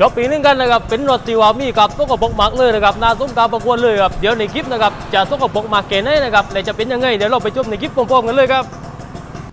จบปีนึงกันนะครับเป็นรถที่ว่ามีกับสกปรกมากเลยนะครับน่าสมการประกวดเลยครับเดี๋ยวในคลิปนะครับจะสกปรกมากแค่ไหนนะครับและจะเป็นยังไงเดี๋ยวเราไปชมในคลิปพร้อมๆกันเลยครับ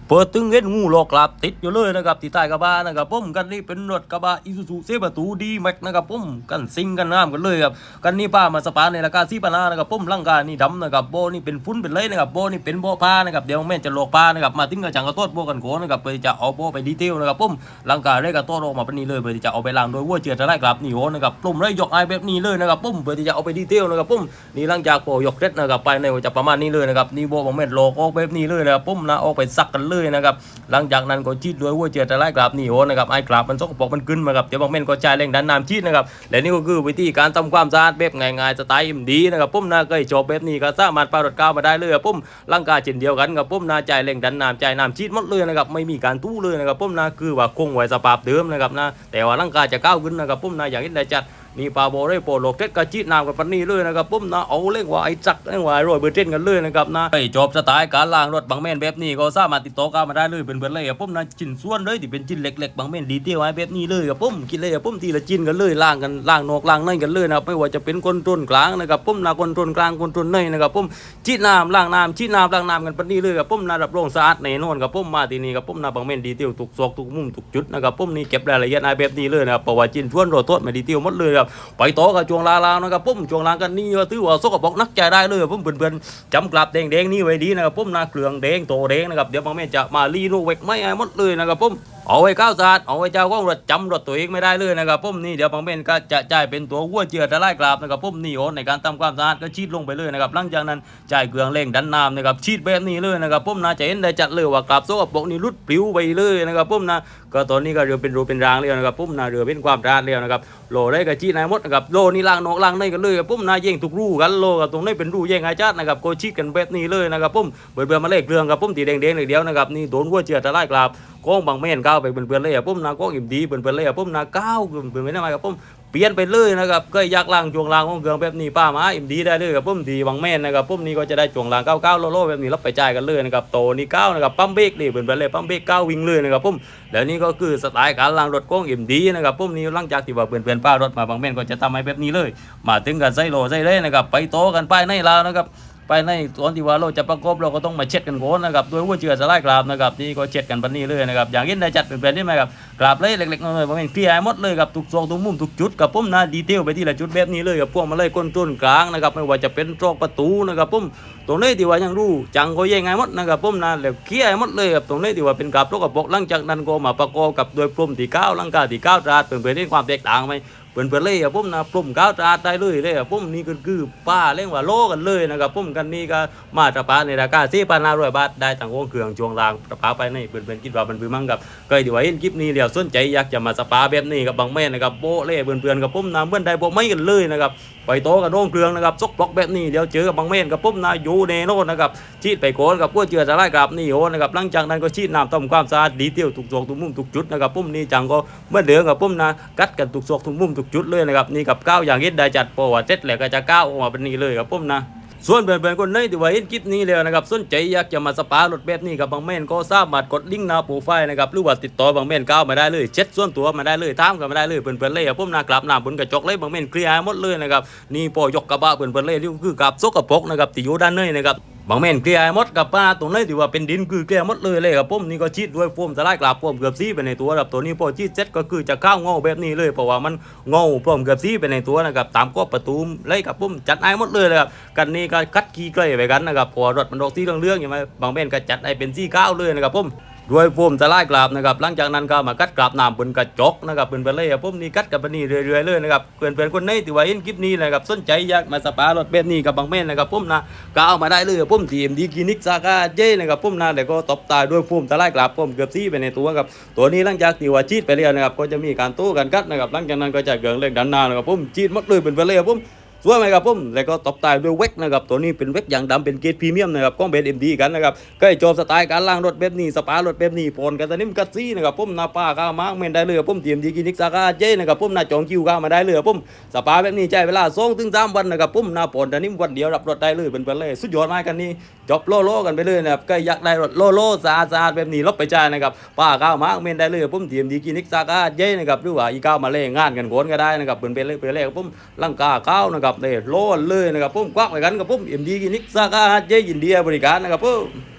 เปิดตึงเห็นงูหลอกกลับติดอยู่เลยนะครับที่ใต้กระบะนะครับผมกันนี่เป็นรถกระบะอิซูซูเซประตูดีแม็กนะครับผมกันซิงกันน้ำกันเลยครับกันนี่ป้ามาสปาในราคาสี่พันห้านะครับผมร่างกายนี่ดำนะครับโบนี่เป็นฟุ้นเป็นเลยนะครับโบนี่เป็นโบผ้านะครับเดี๋ยวแม่จะหลอกผ้านะครับมาถึงกระจังกระต้โบกันโขนะครับเพื่อจะเอาโบไปดีเทลนะครับผมร่างกายได้กระต้ออกมาเป็นนี้เลยเพื่อจะเอาไปล้างโดยวัวเจือจะได้กลับนี่โหนะครับปลุ่มได้ยกไอแบบนี้เลยนะครับผมเพื่อที่จะเอาไปดีเทลนะครับผมนี่หลังจากโปยกเร็ดนะครับไปในจะประมาณนี้เลยนะครับนี่โบของแม่หลอกออกแบบนี้เลยนะครับผมนะออกไปซักกันเลยนะครับหลังจากนั้นก็ชีดด้วยหัวเจือตะไลกราบนี่โหนะครับไอ้กราบมันสกปรกมันขึ้นมาครับเดี๋ยวบางเม่นก็ใช้แรงดันน้ำชีดนะครับและนี่ก็คือวิธีการทำความสะอาดแบบง่ายๆสไตล์อิมดีนะครับผมนาเคยจบแบบนี้ก็สามารถปารดก้าวมาได้เลยครับผมร่างกายเช่นเดียวกันกับผมนาใจแรงดันน้ำใจน้ำชีดหมดเลยนะครับไม่มีการตู้เลยนะครับผมนาคือว่าคงไว้สภาพเดิมนะครับนะแต่ว่าร่างกายจะก้าวขึ้นนะครับผมนาอย่างนี้ได้จัด นี่ปาโบได้โปโลเท็ดกระจีน้ำกับปันนี่เลยนะครับผมนะเอาเล่งว่าไอ้จักเล่งว่าไอ้โรยเบอร์เทนกันเลยนะครับนะไปจบสไตล์การล้างรถบางแม่นแบบนี้ก็สามารถติดต่อกันมาได้เลยเป็นเพื่อนเลยครับผมนะชิ้นส่วนเลยที่เป็นชิ้นเล็กๆบางแม่นดีเทลไว้แบบนี้เลยครับผมคิดเลยครับผมทีละชิ้นกันเลยล้างกันล้างนอกล้างในกันเลยนะครับไม่ว่าจะเป็นคนต้นกลางนะครับผมนะคนต้นกลางคนต้นในนะครับผมจีน้ำล้างน้ำจีน้ำล้างน้ำกันปันนี่เลยครับผมนะรับรองสะอาดแน่นอนครับผมมาที่นี่ครับผมนะบางแม่นดีเทลทุกซอกทุกมุมทุกจุดนะครับผมนี่เก็บรายละเอียดไว้แบบนี้เลยนะครับเพราะว่าชิ้นส่วนโรยโทษมาดีเทลหมดเลยครับไปต่อกับจวงลาลาวนะครับผมจวงลางกันนี่ว่าถือว่าสกปรกนักใจได้เลยผมเพื่อนๆจำกลับแดงๆนี่ไว้ดีนะครับปุ้มนาเกลืองแดงโตแดงนะครับเดี๋ยวบางแม่จะมาลีโนเวกไม่ไอ้หมดเลยนะครับปุ้ม เอาไว้ก้าวสะอาดเอาไว้เจ้าของรถจำรถตัวเองไม่ได้เลยนะครับผมนี่เดี๋ยวบางแม่ก็จะจ่ายเป็นตัววัวเจือตะไลกราบนะครับผมนี่โอนในการทำความสะอาดก็ชีดลงไปเลยนะครับหลังจากนั้นจ่ายเครื่องเร่งดันน้ำนะครับชีดแบบนี้เลยนะครับผมน่าจะเห็นได้จัดเลยว่ากราบสกปรกนี่รุดปลิวไปเลยนะครับผมนะก็ตอนนี้ก็เรือเป็นรูเป็นรางแล้วนะครับผมนะเรือเป็นความสะอาดแล้วนะครับโลได้กับจีดนายมดนะครับโลนี่ล่างนอกล่างในกันเลยครับผมนาแย่งทุกรูกันโลกับตรงนี้เป็นรูแย่งอาจารย์นะครับโกชิกันแบบนี้เลยนะครับผมเบื่อเบื่อมาเลขเรื่องครับผมตีแดงแดงเลยเดียวนะครับนี่โดนหัวเจือตะไลกราบ ก้งบางแม่นก้าวไปเปื่อนๆเลยครับผมนาก้งอิ่มดีเปื่อนๆเลยครับผมนาก้าวเป็นๆไม่ได้ไหมครับผมเปลี่ยนไปเลยนะครับก็ยากล่างจวงล่างของเครื่องแบบนี้ป้ามาอิ่มดีได้เลยครับผมดีบางแม่นนะครับผมนี่ก็จะได้จวงล่างก้าเก้าโลโลแบบนี้รับไปจ่ายกันเลยนะครับโตนี่ก้าวนะครับปั๊มเบรกนี่เปื่อนๆเลยปั๊มเบรกก้าววิ่งเลยนะครับผมแล้วนี่ก็คือสไตล์การล้างรถโก้องเอ็มดีนะครับผมนี่หลังจากที่ว่าเพื่อนๆป้ารถมาบางแม่นก็จะทำให้แบบนี้เลย มาถึงกันไส้โลไส้เล่นะครับไปโตกันไปในลาวนะครับ ไปในตอนที่ว่าเราจะประกบเราก็ต้องมาเช็ดกันก่อนนะครับด้วยหัวเจือสไลด์กราบนะครับนี่ก็เช็ดกันปันนี้เลยนะครับอย่างนี้ได้จัดเป็นแผนได้ไหมครับกราบเลยเล็กๆน้อยๆบางแม่นเคลียร์หมดเลยครับทุกซองทุกมุมทุกจุดกับผมนะดีเทลไปที่ละจุดแบบนี้เลยกับพวกมาเลยก้นต้นกลางนะครับไม่ว่าจะเป็นตรอกประตูนะครับผมตรงนี้ที่ว่ายังรู้จังก็ยังไงหมดนะครับผมนะแล้วเคลียร์หมดเลยครับตรงนี้ที่ว่าเป็นกราบรกกับบอกหลังจากนั้นก็มาประกอบกับโดยพรมที่เก้าหลังกาที่เก้าตราดเปิดเผยให้ความแตกต่างไหม เปิดเผยเลยครับผมนะพรมก้าวตาดได้เลยเลยครับผมนี่ก็คือป้าเล่งว่าโลกันเลยนะครับผมกันนี่ก็มาตรปาในราคาสี่พันห้าร้อยบาทได้ต่างวงเครื่องจวงรางตรปาไปในเปิดเผยคิดว่ามันเป็นมั่งกับก็ที่ว่าเห็นคลิปนี้เดี๋ยวสนใจอยากจะมาสปาแบบนี้กับบางแม่นะครับโบเล่เพื่อนกับผมนะเมื่อนใดโบไม่กันเลยนะครับไปโตกับโรงเครื่องนะครับซกบล็อกแบบนี้เดี๋ยวเจอกับบางเม่นกับปุ๊บนาอยู่เนโนนะครับชีดไปโกนกับพวกเจือจะไล่กับนี่โอนะครับหลังจากนั้นก็ชีดน้ำทำความสะอาดดีเตียวทุกซอกทุกมุมทุกจุดนะครับปุ๊บนี่จังก็เมื่อเดือกับปุ๊บนะกัดกันทุกซอกทุกมุมทุกจุดเลยนะครับนี่กับก้าวอย่างเฮ็ดได้จัดเพรว่าเสร็จแล้วก็จะก้าวออกมาเป็นนี้เลยครับปุ๊บนะส่วนเพื่อนๆคนไหนที่ว่าเห็นคลิปนี้แล้วนะครับสนใจอยากจะมาสปารถแบบนี้กับบางแม่นก็สามารถกดลิงก์หน้าโปรไฟล์นะครับหรือว่าติดต่อบางแม่นก้าวมาได้เลยเช็ดส่วนตัวมาได้เลยถามกันมาได้เลยเพื่อนๆเลยครับผมนากลับหน้าบนกระจกเลยบางแม่นเคลียร์ห้หมดเลยนะครับนี่ปอยกกระบะเพื่อนๆเลยนี่คือกับโซกกระปกนะครับที่อยู่ด้านในนะครับ บางแม่นเคลียร์ให้มดกับป้าตรงนี้ถือว่าเป็นดินคือเคลียร์มดเลยเลยครับผมนี่ก็ชีดด้วยโฟมสลายกลับฟุ้มเกือบซีไปในตัวครับตัวนี้พอชีดเสร็จก็คือจะเข้าเงาแบบนี้เลยเพราะว่ามันเงาพร้อมเกือบซีไปในตัวนะครับตามกรอบประตูเลยครับผมจัดไอ้หมดเลยนะครับกันนี่ก็คัดขี้ใกล้ไปกันนะครับพอรถมันดอกสีเรื่องๆอย่างไรบางแม่นก็จัดไอ้เป็นสีข้าวเลยนะครับผม ด้วยโฟมสลายกราบนะครับหลังจากนั้นก็มากัดกราบน้ำบนกระจกนะครับเป็นไปเลยครับผมนี่กัดกับปนี่เรื่อยๆเลยนะครับเพื่อนๆคนไหนที่ว่าเห็นคลิปนี้นะครับสนใจอยากมาสปารถแบบนี้กับบางแม่นนะครับผมนะก็เอามาได้เลยครับผมทีมดีคลินิกซากาเจ้นะครับผมนะแล้วก็ตบตายด้วยโฟมสลายกราบผมเกือบสีไปในตัวครับตัวนี้หลังจากที่ว่าชีดไปแล้วนะครับก็จะมีการโต้กันกัดนะครับหลังจากนั้นก็จะเกิดเรื่องดันหน้านะครับผมชีดหมดเลยเป็นไปเลยครับผม สวยไหมครับผมแล้วก็ตบตายด้วยเวกนะครับตัวนี้เป็นเวกอย่างดำเป็นเกรดพรีเมียมนะครับของเบนเอ็มดีกันนะครับก็ให้จบสไตล์การล่างรถแบบนี้สปารถแบบนี้ปนกันตะนิ่มกัดซี่นะครับผมหน้าป้าข้าวมากเมนได้เลยผมเตรียมดีกินิกซาก้าเจนะครับผมหน้าจองคิวข้ามาได้เลยผมสปาแบบนี้ใช้เวลาสองถึงสามวันนะครับผมหน้าปนตะนิ่มวันเดียวรับรถได้เลยเป็นไปเลยสุดยอดมากกันนี่จบโลโลกันไปเลยนะครับก็อยากได้รถโลโลสะอาดสาแบบนี้ลบไปจ่ายนะครับป้าข้าวมากเมนได้เลยผมเตรียมดีกินิกซาก้าเจนะครับหรือว่าอีก้ามาเล่งานกันโขนก็ได้นะครับเป็นไปเลยไปเลยผมลังกาข้าวนะครับเลยโลนเลยนะครับผมควักไปกันกับผมเอ็มดีกินิกซาก้าเจยินดีบริการนะครับผม